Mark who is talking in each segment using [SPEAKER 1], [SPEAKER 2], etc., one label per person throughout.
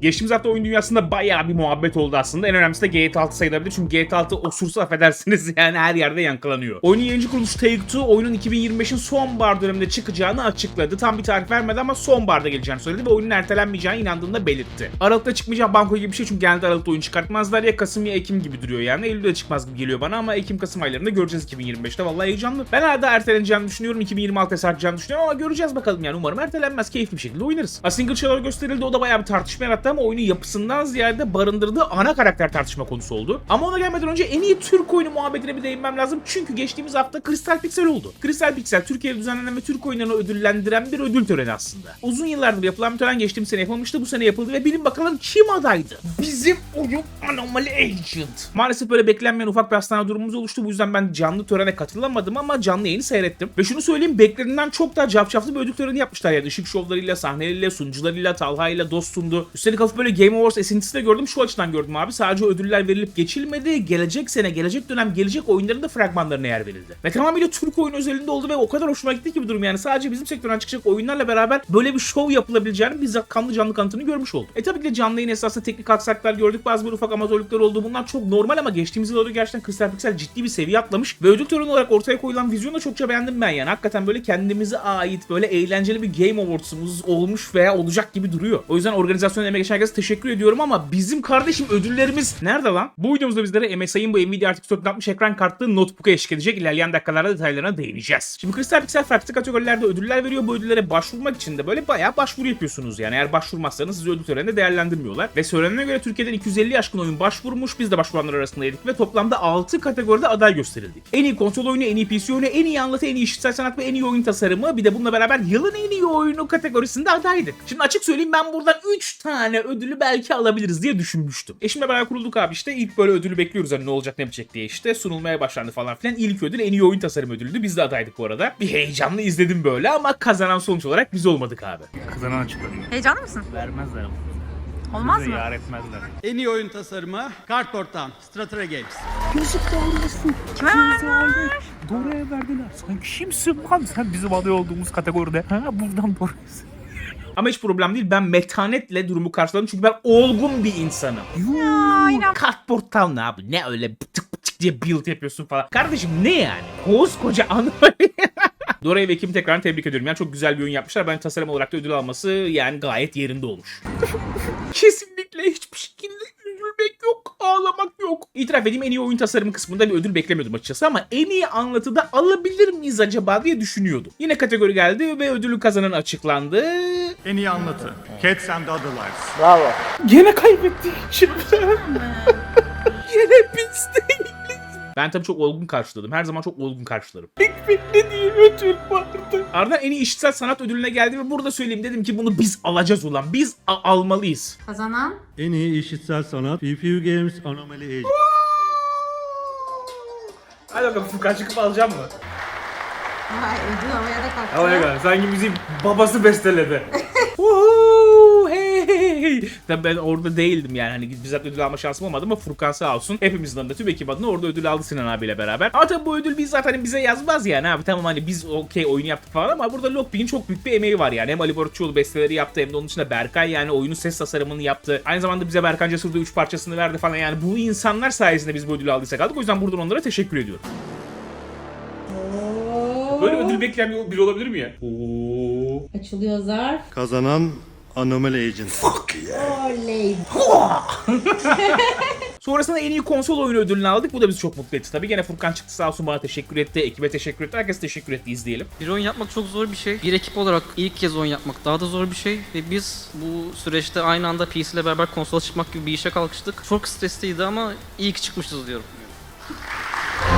[SPEAKER 1] Geçtiğimiz hafta oyun dünyasında bayağı bir muhabbet oldu aslında. En önemlisi de GTA 6 sayılabilir. Çünkü GTA 6 osursa affedersiniz yani her yerde yankılanıyor. Oyunun yayıncı kuruluşu Take-Two oyunun 2025'in sonbahar döneminde çıkacağını açıkladı. Tam bir tarih vermedi ama sonbaharda geleceğini söyledi ve oyunun ertelenmeyeceğine inandığını da belirtti. Aralıkta çıkmayacağı banko gibi bir şey çünkü genelde Aralıkta oyun çıkartmazlar ya Kasım ya Ekim gibi duruyor yani. Eylül'de çıkmaz gibi geliyor bana ama Ekim-Kasım aylarında göreceğiz 2025'te. Vallahi heyecanlı. Ben hala erteleneceğini düşünüyorum. 2026'ya sarkacağını düşünüyorum ama göreceğiz bakalım yani. Umarım ertelenmez. Keyifli bir şekilde oynarız. A Single gösterildi. O da bayağı bir tartışma yarattı ama oyunun yapısından ziyade barındırdığı ana karakter tartışma konusu oldu. Ama ona gelmeden önce en iyi Türk oyunu muhabbetine bir değinmem lazım. Çünkü geçtiğimiz hafta Crystal Pixel oldu. Crystal Pixel Türkiye'de düzenlenen ve Türk oyunlarını ödüllendiren bir ödül töreni aslında. Uzun yıllardır yapılan bir tören geçtiğimiz sene yapılmıştı. Bu sene yapıldı ve bilin bakalım kim adaydı? Bizim oyun Anomaly Agent. Maalesef böyle beklenmeyen ufak bir hastane durumumuz oluştu. Bu yüzden ben canlı törene katılamadım ama canlı yayını seyrettim. Ve şunu söyleyeyim beklediğinden çok daha cafcaflı bir ödül töreni yapmışlar yani. Işık şovlarıyla, sahneleriyle, sunucularıyla, Talha'yla, Dostundu. Üstelik hafif böyle Game Awards esintisi de gördüm. Şu açıdan gördüm abi. Sadece ödüller verilip geçilmedi. Gelecek sene, gelecek dönem, gelecek oyunların da fragmanlarına yer verildi. Ve tamamıyla Türk oyun özelinde oldu ve o kadar hoşuma gitti ki bu durum yani. Sadece bizim sektörden çıkacak oyunlarla beraber böyle bir show yapılabileceğini bizzat kanlı canlı kanıtını görmüş olduk. E tabii ki de canlı yayın esasında teknik aksaklar gördük. Bazı böyle ufak amatörlükler oldu. Bunlar çok normal ama geçtiğimiz yıllarda gerçekten Crystal Pixel ciddi bir seviye atlamış. Ve ödül töreni olarak ortaya koyulan vizyonu da çokça beğendim ben yani. Hakikaten böyle kendimize ait böyle eğlenceli bir Game Awards'umuz olmuş veya olacak gibi duruyor. O yüzden organizasyon emeği geçen herkese teşekkür ediyorum ama bizim kardeşim ödüllerimiz nerede lan? Bu videomuzda bizlere MSI'ın bu Nvidia RTX 460 ekran kartlı notebook'a eşlik edecek. İlerleyen dakikalarda detaylarına değineceğiz. Şimdi Crystal Pixel farklı kategorilerde ödüller veriyor. Bu ödüllere başvurmak için de böyle bayağı başvuru yapıyorsunuz yani. Eğer başvurmazsanız sizi ödül töreninde değerlendirmiyorlar. Ve söylenene göre Türkiye'den 250 aşkın oyun başvurmuş. Biz de başvuranlar arasındaydık ve toplamda 6 kategoride aday gösterildik. En iyi konsol oyunu, en iyi PC oyunu, en iyi anlatı, en iyi işitsel sanat ve en iyi oyun tasarımı. Bir de bununla beraber yılın en iyi oyunu kategorisinde adaydık. Şimdi açık söyleyeyim ben buradan 3 tane ödülü belki alabiliriz diye düşünmüştüm. Eşimle beraber kurulduk abi işte. İlk böyle ödülü bekliyoruz hani ne olacak ne bitecek diye işte. Sunulmaya başlandı falan filan. İlk ödül en iyi oyun tasarım ödülüydü. Biz de adaydık bu arada. Bir heyecanlı izledim böyle ama kazanan sonuç olarak biz olmadık abi.
[SPEAKER 2] Kazanan açıklanıyor.
[SPEAKER 3] Heyecanlı mısın?
[SPEAKER 2] Vermezler ama.
[SPEAKER 3] Olmaz mı?
[SPEAKER 2] yar etmezler.
[SPEAKER 4] En iyi oyun tasarımı Kart Ortağım, Stratra Games.
[SPEAKER 3] Kime verdiler?
[SPEAKER 2] Dora'ya verdiler. Sen kimsin lan? Sen bizim aday olduğumuz kategoride. Ha buradan Dora'yısın.
[SPEAKER 1] Ama hiç problem değil. Ben metanetle durumu karşıladım. Çünkü ben olgun bir insanım. Kart portal ne abi? Ne öyle bıtık bıtık diye build yapıyorsun falan. Kardeşim ne yani? Koskoca Anomaly. Dora'yı ve ekibini tekrar tebrik ediyorum. Yani çok güzel bir oyun yapmışlar. Ben tasarım olarak da ödül alması yani gayet yerinde olmuş. Kesinlikle hiçbir şekilde üzülmek yok, ağlamak yok. İtiraf edeyim en iyi oyun tasarımı kısmında bir ödül beklemiyordum açıkçası ama en iyi anlatıda alabilir miyiz acaba diye düşünüyordum. Yine kategori geldi ve ödülü kazanan açıklandı.
[SPEAKER 5] En iyi anlatı. Cats and Other Lives.
[SPEAKER 1] Gene kaybettik Ben tabii çok olgun karşıladım. Her zaman çok olgun karşılarım. Tek beklediğim ödül vardı. Ardından en iyi işitsel sanat ödülüne geldi ve burada söyleyeyim dedim ki bunu biz alacağız ulan. Biz a- almalıyız.
[SPEAKER 3] Kazanan?
[SPEAKER 6] En iyi işitsel sanat PPU Games Anomaly Age.
[SPEAKER 1] Hadi bakalım Furkan çıkıp alacağım mı?
[SPEAKER 3] Ay ödül havaya da kalktı.
[SPEAKER 1] Havaya kadar. Sanki bizim babası besteledi. Hey. Tabii ben orada değildim yani hani bizzat ödül alma şansım olmadı ama Furkan sağ olsun hepimizin adına tüm ekip adına orada ödül aldı Sinan abiyle beraber. Ama tabii bu ödül bizzat hani bize yazmaz yani abi tamam hani biz okey oyunu yaptık falan ama burada Lockpick'in çok büyük bir emeği var yani. Hem Ali Barutçuoğlu besteleri yaptı hem de onun dışında Berkay yani oyunun ses tasarımını yaptı. Aynı zamanda bize Berkan Cesur'da 3 parçasını verdi falan yani bu insanlar sayesinde biz bu ödülü aldıysak aldık o yüzden buradan onlara teşekkür ediyorum. Böyle ödül bekleyen biri olabilir mi ya? Oo.
[SPEAKER 7] Açılıyor zar.
[SPEAKER 6] Kazanan Anomaly Agent.
[SPEAKER 7] Oley.
[SPEAKER 1] Sonrasında en iyi konsol oyunu ödülünü aldık. Bu da bizi çok mutlu etti. Tabii gene Furkan çıktı sağ olsun bana teşekkür etti. Ekibe teşekkür etti. Herkes teşekkür etti. izleyelim.
[SPEAKER 8] Bir oyun yapmak çok zor bir şey. Bir ekip olarak ilk kez oyun yapmak daha da zor bir şey. Ve biz bu süreçte aynı anda PC ile beraber konsola çıkmak gibi bir işe kalkıştık. Çok stresliydi ama iyi ki çıkmışız diyorum.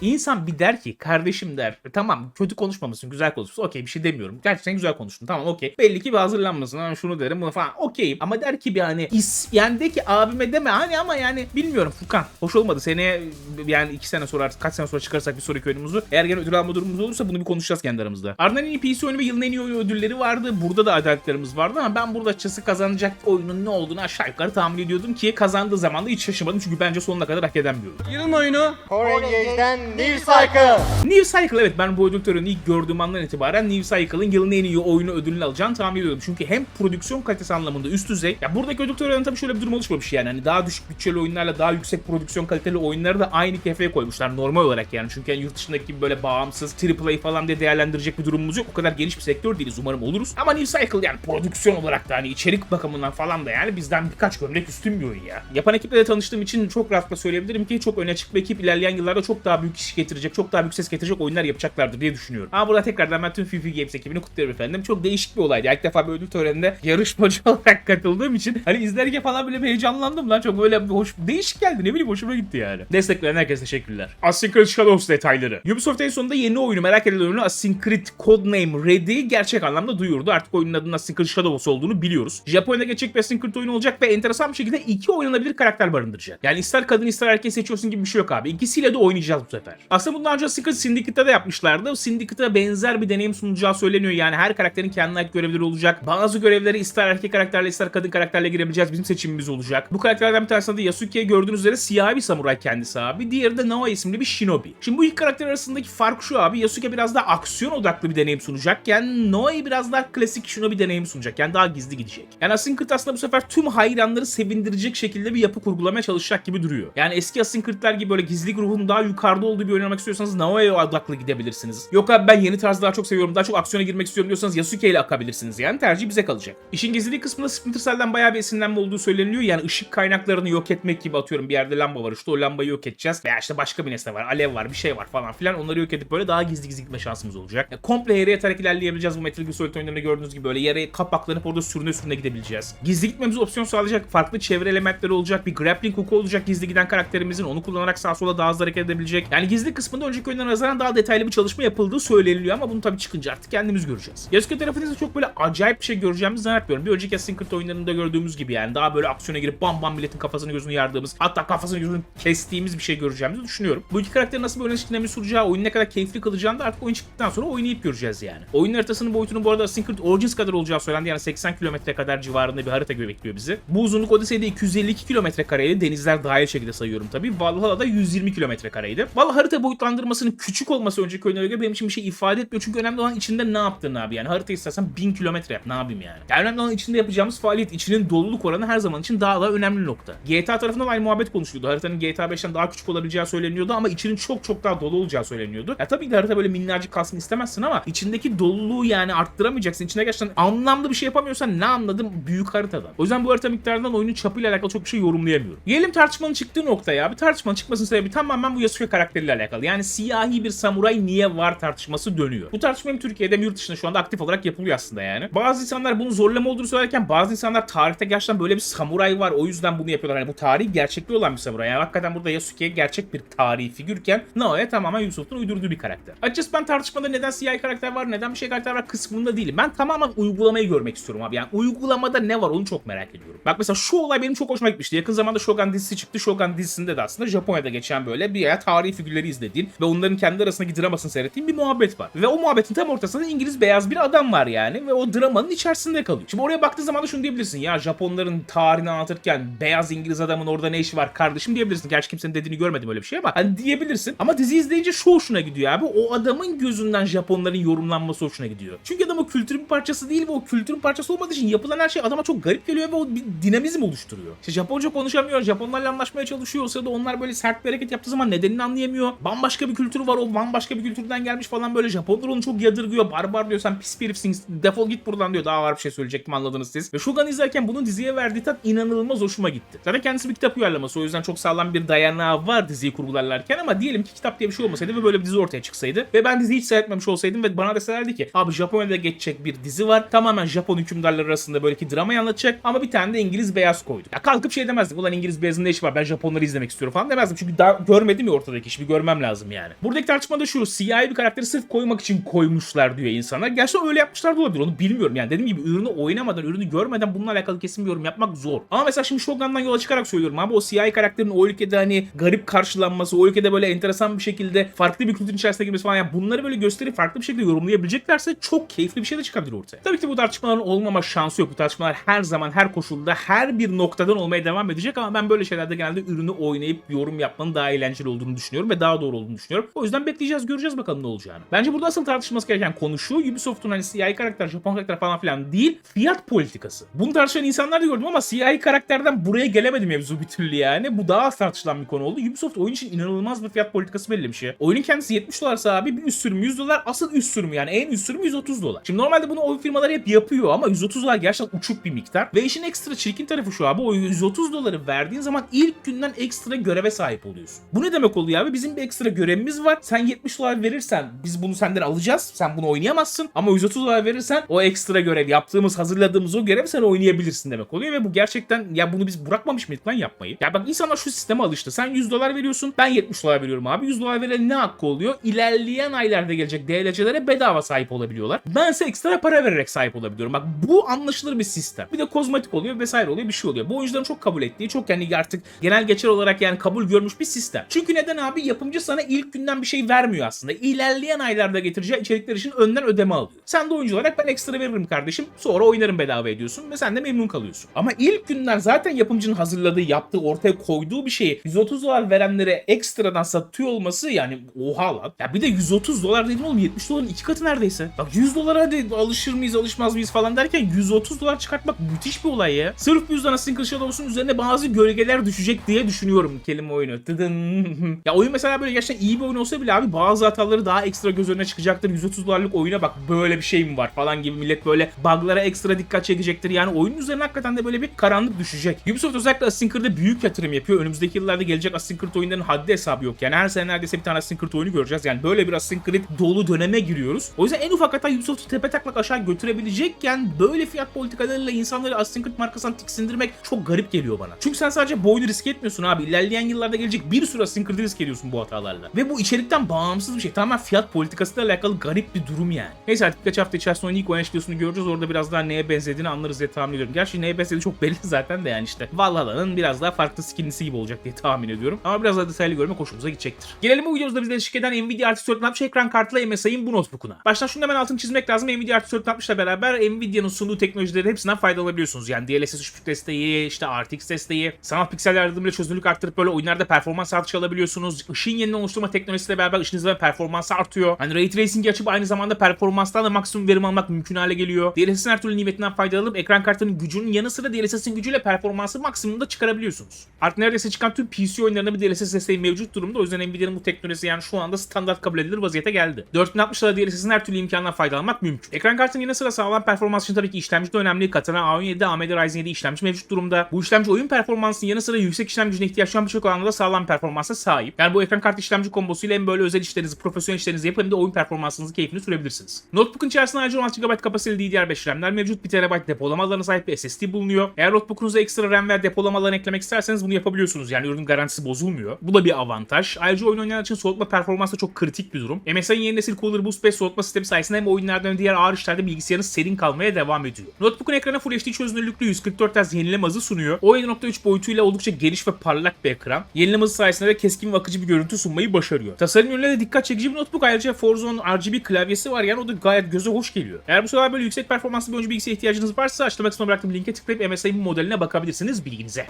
[SPEAKER 1] İnsan bir der ki kardeşim der tamam kötü konuşmamışsın güzel konuşmuşsun okey bir şey demiyorum. Gerçekten güzel konuştun tamam okey. Belli ki bir hazırlanmasın ha, şunu derim bunu falan okeyim. Ama der ki bir hani is, yani de ki abime deme hani ama yani bilmiyorum Furkan. Hoş olmadı seneye yani iki sene sonra artık kaç sene sonra çıkarsak bir sonraki oyunumuzu. Eğer gene ödül alma durumumuz olursa bunu bir konuşacağız kendi aramızda. Ardından en iyi PC oyunu ve yılın en iyi oyunu ödülleri vardı. Burada da adaletlerimiz vardı ama ben burada açıkçası kazanacak oyunun ne olduğunu aşağı yukarı tahmin ediyordum ki kazandığı zaman da hiç şaşırmadım çünkü bence sonuna kadar hak eden bir oyun.
[SPEAKER 4] Yılın oyunu
[SPEAKER 9] Power Engage'den New Cycle.
[SPEAKER 1] New Cycle evet ben bu ödül törenini ilk gördüğüm andan itibaren New Cycle'ın yılın en iyi oyunu ödülünü alacağını tahmin ediyordum. Çünkü hem prodüksiyon kalitesi anlamında üst düzey. Ya buradaki ödül töreninde tabii şöyle bir durum oluşmamış yani. Hani daha düşük bütçeli oyunlarla daha yüksek prodüksiyon kaliteli oyunları da aynı kefeye koymuşlar normal olarak yani. Çünkü yani yurt dışındaki gibi böyle bağımsız AAA falan diye değerlendirecek bir durumumuz yok. O kadar geniş bir sektör değiliz umarım oluruz. Ama New Cycle yani prodüksiyon olarak da hani içerik bakımından falan da yani bizden birkaç gömlek üstün bir oyun ya. Yapan ekiple de tanıştığım için çok rahatlıkla söyleyebilirim ki çok öne bir ekip ilerleyen yıllarda çok daha büyük iş getirecek, çok daha büyük ses getirecek oyunlar yapacaklardır diye düşünüyorum. Ama burada tekrardan ben tüm Fifi Games ekibini kutluyorum efendim. Çok değişik bir olaydı. İlk defa bir ödül töreninde yarışmacı olarak katıldığım için hani izlerken falan bir heyecanlandım lan. Çok böyle hoş, değişik geldi. Ne bileyim hoşuma gitti yani. Destekleyen herkese teşekkürler. Creed Shadows detayları. Ubisoft en sonunda yeni oyunu merak edilen oyunu Creed Codename Red'i gerçek anlamda duyurdu. Artık oyunun adının Creed Shadows olduğunu biliyoruz. Japonya'da geçecek bir Creed oyunu olacak ve enteresan bir şekilde iki oynanabilir karakter barındıracak. Yani ister kadın ister erkek seçiyorsun gibi bir şey yok abi. İkisiyle de oynayacağız bu sefer. Aslında bundan önce Creed Syndicate'da da yapmışlardı. Syndicate'a benzer bir deneyim sunacağı söyleniyor. Yani her karakterin kendine ait görevleri olacak. Bazı görevleri ister erkek karakterle ister kadın karakterle girebileceğiz. Bizim seçimimiz olacak. Bu karakterlerden bir tanesi de Yasuke gördüğünüz üzere siyahi bir samuray kendisi abi. Diğeri de Naoya isimli bir shinobi. Şimdi bu iki karakter arasındaki fark şu abi. Yasuke biraz daha aksiyon odaklı bir deneyim sunacakken Naoya biraz daha klasik shinobi deneyim sunacak. Yani daha gizli gidecek. Yani Creed aslında bu sefer tüm hayranları sevindirecek şekilde bir yapı kurgulamaya çalışacak gibi duruyor. Yani eski Creed'ler gibi böyle gizli ruhun daha yukarıda olduğu bir oynamak istiyorsanız Naoya odaklı gidebilirsiniz. Yok abi ben yeni tarzı daha çok seviyorum, daha çok aksiyona girmek istiyorum diyorsanız Yasuke ile akabilirsiniz. Yani tercih bize kalacak. İşin gizliliği kısmında Splinter Cell'den bayağı bir esinlenme olduğu söyleniyor. Yani ışık kaynaklarını yok etmek gibi atıyorum bir yerde lamba var işte o lambayı yok edeceğiz. Veya işte başka bir nesne var, alev var, bir şey var falan filan. Onları yok edip böyle daha gizli gizli gitme şansımız olacak. Ya, komple yere yatarak ilerleyebileceğiz bu Metal Gear Solid oyunlarında gördüğünüz gibi böyle yere kapaklanıp orada sürüne sürüne gidebileceğiz. Gizli gitmemize opsiyon sağlayacak farklı çevre elementleri olacak. Bir grappling hook'u olacak gizli giden karakterimizin. Onu kullanarak sağa sola daha hızlı hareket edebilecek. Yani gizli kısmında önceki oyunlara nazaran daha detaylı bir çalışma yapıldığı söyleniliyor ama bunu tabii çıkınca artık kendimiz göreceğiz. Yasuke tarafında çok böyle acayip bir şey göreceğimizi zannetmiyorum. Bir önceki Assassin's Creed oyunlarında gördüğümüz gibi yani daha böyle aksiyona girip bam bam milletin kafasını gözünü yardığımız hatta kafasını gözünü kestiğimiz bir şey göreceğimizi düşünüyorum. Bu iki karakterin nasıl bir oynanış dinamiği suracağı, oyunu ne kadar keyifli kılacağını da artık oyun çıktıktan sonra oynayıp göreceğiz yani. Oyun haritasının boyutunun bu arada Assassin's Creed Origins kadar olacağı söylendi. Yani 80 kilometre kadar civarında bir harita bekliyor bizi. Bu uzunluk Odyssey'de 252 kilometre kareydi. Denizler dahil şekilde sayıyorum tabii. Valhalla'da 120 kilometre kareydi. Valla harita boyutlandırmasının küçük olması önceki oyunlara göre benim için bir şey ifade etmiyor. Çünkü önemli olan içinde ne yaptığın abi yani. Harita istersen 1000 kilometre yap. Ne yapayım yani. yani. Önemli olan içinde yapacağımız faaliyet. içinin doluluk oranı her zaman için daha da önemli nokta. GTA tarafında da aynı muhabbet konuşuluyordu. Haritanın GTA 5'ten daha küçük olabileceği söyleniyordu ama içinin çok çok daha dolu olacağı söyleniyordu. Ya tabii ki harita böyle minnacık kalsın istemezsin ama içindeki doluluğu yani arttıramayacaksın. İçinde gerçekten anlamlı bir şey yapamıyorsan ne anladım büyük haritadan. O yüzden bu harita miktarından oyunun çapıyla alakalı çok bir şey yorumlayamıyorum. Gelelim tartışmanın çıktığı noktaya abi. Tartışmanın çıkmasının sebebi tamamen bu Yasuke karakteriyle alakalı. Yani siyahi bir samuray niye var tartışması dönüyor. Bu tartışma hem Türkiye'de hem yurt dışında şu anda aktif olarak yapılıyor aslında yani. Bazı insanlar bunun zorlama olduğunu söylerken bazı insanlar tarihte gerçekten böyle bir samuray var o yüzden bunu yapıyorlar. Hani bu tarihi gerçekliği olan bir samuray. Yani hakikaten burada Yasuke gerçek bir tarihi figürken Naoya tamamen Yusuf'un uydurduğu bir karakter. Açıkçası ben tartışmada neden siyahi karakter var neden bir şey karakter var kısmında değilim. Ben tamamen uygulamayı görmek istiyorum abi. Yani uygulamada ne var onu çok merak ediyorum. Bak mesela şu olay benim çok hoşuma gitmişti. Yakın zamanda Shogun dizisi çıktı. Shogun dizisinde de aslında Japonya'da geçen böyle bir tarihi figürleri izlediğin ve onların kendi arasındaki dramasını seyrettiğin bir muhabbet var. Ve o muhabbetin tam ortasında İngiliz beyaz bir adam var yani ve o dramanın içerisinde kalıyor. Şimdi oraya baktığın zaman da şunu diyebilirsin. Ya Japonların tarihini anlatırken beyaz İngiliz adamın orada ne işi var kardeşim diyebilirsin. Gerçi kimsenin dediğini görmedim öyle bir şey ama hani diyebilirsin. Ama dizi izleyince şu hoşuna gidiyor abi. O adamın gözünden Japonların yorumlanması hoşuna gidiyor. Çünkü adam o kültürün parçası değil ve o kültürün parçası olmadığı için yapılan her şey adama çok garip geliyor ve o bir dinamizm oluşturuyor. İşte Japonca konuşamıyor, Japonlarla anlaşmaya çalışıyor. O sırada onlar böyle sert bir hareket yaptığı zaman nedenini anlayamıyor. Bambaşka bir kültür var, o bambaşka bir kültürden gelmiş falan böyle. Japonlar onu çok yadırgıyor. Barbar diyor sen pis bir herifsin, defol git buradan diyor. Daha var bir şey söyleyecektim anladınız siz. Ve Shogun izlerken bunun diziye verdiği tat inanılmaz hoşuma gitti. Zaten kendisi bir kitap uyarlaması. O yüzden çok sağlam bir dayanağı var diziyi kurgularlarken ama diyelim ki kitap diye bir şey olmasaydı ve böyle bir dizi ortaya çıksaydı ve ben diziyi hiç seyretmemiş olsaydım ve bana deselerdi ki abi Japonya'da geçecek bir dizi var. Tamamen Japon hükümdarları arasında böyle ki dramayı anlatacak ama bir tane de İngiliz beyaz koyduk. Ya kalkıp şey demezdik. Ulan İngiliz beyazın ne işi var? Ben Japonları izlemek istiyorum falan demezdim. Çünkü daha görmedim ya ortadaki işi. Bir görmem lazım yani. Buradaki tartışma da şu. Siyahi bir karakteri sırf koymak için koymuşlar diyor insanlar. Gerçekten öyle yapmışlar da olabilir. Onu bilmiyorum. Yani dediğim gibi ürünü oynamadan, ürünü görmeden bununla alakalı kesin bir yorum yapmak zor. Ama mesela şimdi Shogun'dan yola çıkarak söylüyorum abi. O siyahi karakterin o ülkede hani garip karşılanması, o ülkede böyle enteresan bir şekilde farklı bir kültürün içerisine girmesi falan. Yani bunları böyle gösterip farklı bir şekilde yorumlayabileceklerse çok keyifli bir şey de çıkabilir ortaya. Tabii ki bu tartışmaların olmama şansı yok. Bu tartışmalar her zaman, her koşulda, her bir noktadan olmaya devam edecek ama ben böyle şeylerde genelde ürünü oynayıp yorum yapmanın daha eğlenceli olduğunu düşünüyorum ve daha doğru olduğunu düşünüyorum. O yüzden bekleyeceğiz göreceğiz bakalım ne olacağını. Bence burada asıl tartışılması gereken konu şu. Ubisoft'un hani CI karakter, Japon karakter falan filan değil. Fiyat politikası. Bunu tartışan insanlar da gördüm ama CI karakterden buraya gelemedi mevzu bir türlü yani. Bu daha az tartışılan bir konu oldu. Ubisoft oyun için inanılmaz bir fiyat politikası belirlemiş ya. Oyunun kendisi 70 dolarsa abi bir üst sürüm 100 dolar. Asıl üst sürüm yani en üst sürüm 130 dolar. Şimdi normalde bunu oyun firmaları hep yapıyor ama 130 dolar gerçekten uçuk bir miktar. Ve işin ekstra çirkin tarafı şu abi. O 130 doları verdiğin zaman ilk günden ekstra göreve sahip oluyorsun. Bu ne demek oluyor abi? Bizim bir ekstra görevimiz var. Sen 70 dolar verirsen biz bunu senden alacağız. Sen bunu oynayamazsın. Ama 130 dolar verirsen o ekstra görev yaptığımız hazırladığımız o görev sen oynayabilirsin demek oluyor. Ve bu gerçekten ya bunu biz bırakmamış mıydık lan yapmayı? Ya bak insanlar şu sisteme alıştı. Sen 100 dolar veriyorsun. Ben 70 dolar veriyorum abi. 100 dolar veren ne hakkı oluyor? İlerleyen aylarda gelecek DLC'lere bedava sahip olabiliyorlar. Bense ekstra para vererek sahip olabiliyorum. Bak bu anlaşılır bir sistem. Bir de kozmetik oluyor vesaire oluyor bir şey oluyor. Bu oyuncuların çok kabul ettiği, çok yani artık genel geçer olarak yani kabul görmüş bir sistem. Çünkü neden abi? Yapımcı sana ilk günden bir şey vermiyor aslında. İlerleyen aylarda getireceği içerikler için önden ödeme alıyor. Sen de oyuncu olarak ben ekstra veririm kardeşim. Sonra oynarım bedava ediyorsun ve sen de memnun kalıyorsun. Ama ilk günden zaten yapımcının hazırladığı, yaptığı, ortaya koyduğu bir şeyi 130 dolar verenlere ekstradan satıyor olması yani oha lan. Ya bir de 130 dolar dedim oğlum 70 doların iki katı neredeyse. Bak 100 dolara hadi alışır mıyız alışmaz mıyız falan derken 130 dolar çıkartmak müthiş bir olay ya. Sırf bu yüzden Creed Shadows'un üzerine bazı gölgeler düşecek diye düşünüyorum kelime oyunu. Tıdın. ya oyun mesela böyle gerçekten iyi bir oyun olsa bile abi bazı hataları daha ekstra göz önüne çıkacaktır. 130 dolarlık oyuna bak böyle bir şey mi var falan gibi millet böyle bug'lara ekstra dikkat çekecektir. Yani oyunun üzerine hakikaten de böyle bir karanlık düşecek. Ubisoft özellikle Assassin's Creed'e büyük yatırım yapıyor. Önümüzdeki yıllarda gelecek Assassin's Creed oyunlarının haddi hesabı yok. Yani her sene neredeyse bir tane Assassin's Creed oyunu göreceğiz. Yani böyle bir Assassin's Creed dolu döneme giriyoruz. O yüzden en ufak hata Ubisoft'u tepe taklak aşağı götürebilecekken böyle fiyat politikalarıyla insanları Assassin's Creed markasından tiksindirmek çok garip geliyor bana. Çünkü sen sadece bu oyunu risk etmiyorsun abi. İlerleyen yıllarda gelecek bir sürü Assassin's Creed'i risk ediyorsun bu hatalarla. Ve bu içerikten bağımsız bir şey. Tamamen fiyat politikasıyla alakalı garip bir durum yani. Neyse artık birkaç hafta içerisinde oyunun ilk oynanış videosunu göreceğiz. Orada biraz daha neye benzediğini anlarız diye tahmin ediyorum. Gerçi neye benzediği çok belli zaten de yani işte. Valhalla'nın biraz daha farklı skinlisi gibi olacak diye tahmin ediyorum. Ama biraz daha detaylı görmek hoşumuza gidecektir. Gelelim bu videomuzda bizleri eşlik eden Nvidia RTX 4060 ekran kartıyla MSI'ın bu notebook'una. Baştan şunu hemen altını çizmek lazım. Nvidia RTX 4060 ile beraber Nvidia'nın sunduğu teknolojilerin hepsinden faydalanabiliyorsunuz. Yani DLSS 3.5 desteği, işte RTX desteği, sanal piksel yardımıyla çözünürlük arttırıp böyle oyunlarda performans artışı alabiliyorsunuz. Işın yeniden oluşturma teknolojisiyle beraber ışınınızın ve performansı artıyor. Hani Ray Tracing açıp aynı zamanda performanstan da maksimum verim almak mümkün hale geliyor. DLSS'in her türlü nimetinden faydalanıp ekran kartının gücünün yanı sıra DLSS'in gücüyle performansı maksimumda çıkarabiliyorsunuz. Artık neredeyse çıkan tüm PC oyunlarında bir DLSS desteği mevcut durumda. O yüzden Nvidia'nın bu teknolojisi yani şu anda standart kabul edilir vaziyete geldi. 4060 lira DLSS'in her türlü imkanından faydalanmak mümkün. Ekran kartının yanı sıra sağlam performans için tabii ki işlemci de önemli. Katana A17, AMD Ryzen 7 işlemci mevcut durumda. Bu işlemci oyun performansının yanı sıra yüksek işlem gücüne ihtiyaç duyan birçok alanda da sağlam performansa sahip. Yani bu ekran kartı işlemci kombosuyla hem böyle özel işlerinizi, profesyonel işlerinizi yapın hem de oyun performansınızı keyfini sürebilirsiniz. Notebook'un içerisinde ayrıca 16 GB kapasiteli DDR5 RAM'ler mevcut. 1 TB depolama alanına sahip bir SSD bulunuyor. Eğer notebook'unuza ekstra RAM ve depolama alanı eklemek isterseniz bunu yapabiliyorsunuz. Yani ürün garantisi bozulmuyor. Bu da bir avantaj. Ayrıca oyun oynayan için soğutma performansı çok kritik bir durum. MSI'nin yeni nesil Cooler Boost 5 soğutma sistemi sayesinde hem oyunlardan hem diğer ağır işlerde bilgisayarınız serin kalmaya devam ediyor. Notebook'un ekranı Full HD çözünürlüklü 144 Hz yenileme hızı sunuyor. O 7.3 boyutuyla oldukça geniş ve parlak bir ekran. Yenileme hızı sayesinde de keskin ve akıcı bir görüntü sunmayı başarıyor. Tasarım yönüyle de dikkat çekici bir notebook. Ayrıca Forza'nın RGB klavyesi var yani o da gayet göze hoş geliyor. Eğer bu sefer böyle yüksek performanslı bir oyuncu bilgisayara ihtiyacınız varsa açıklama kısmına bıraktığım linke tıklayıp MSI'nin bu modeline bakabilirsiniz bilginize.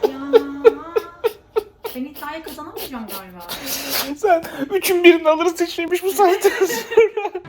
[SPEAKER 3] Ben iddiayı kazanamayacağım galiba.
[SPEAKER 1] Sen üçün birini alırız seçmemiş bu saatten sonra.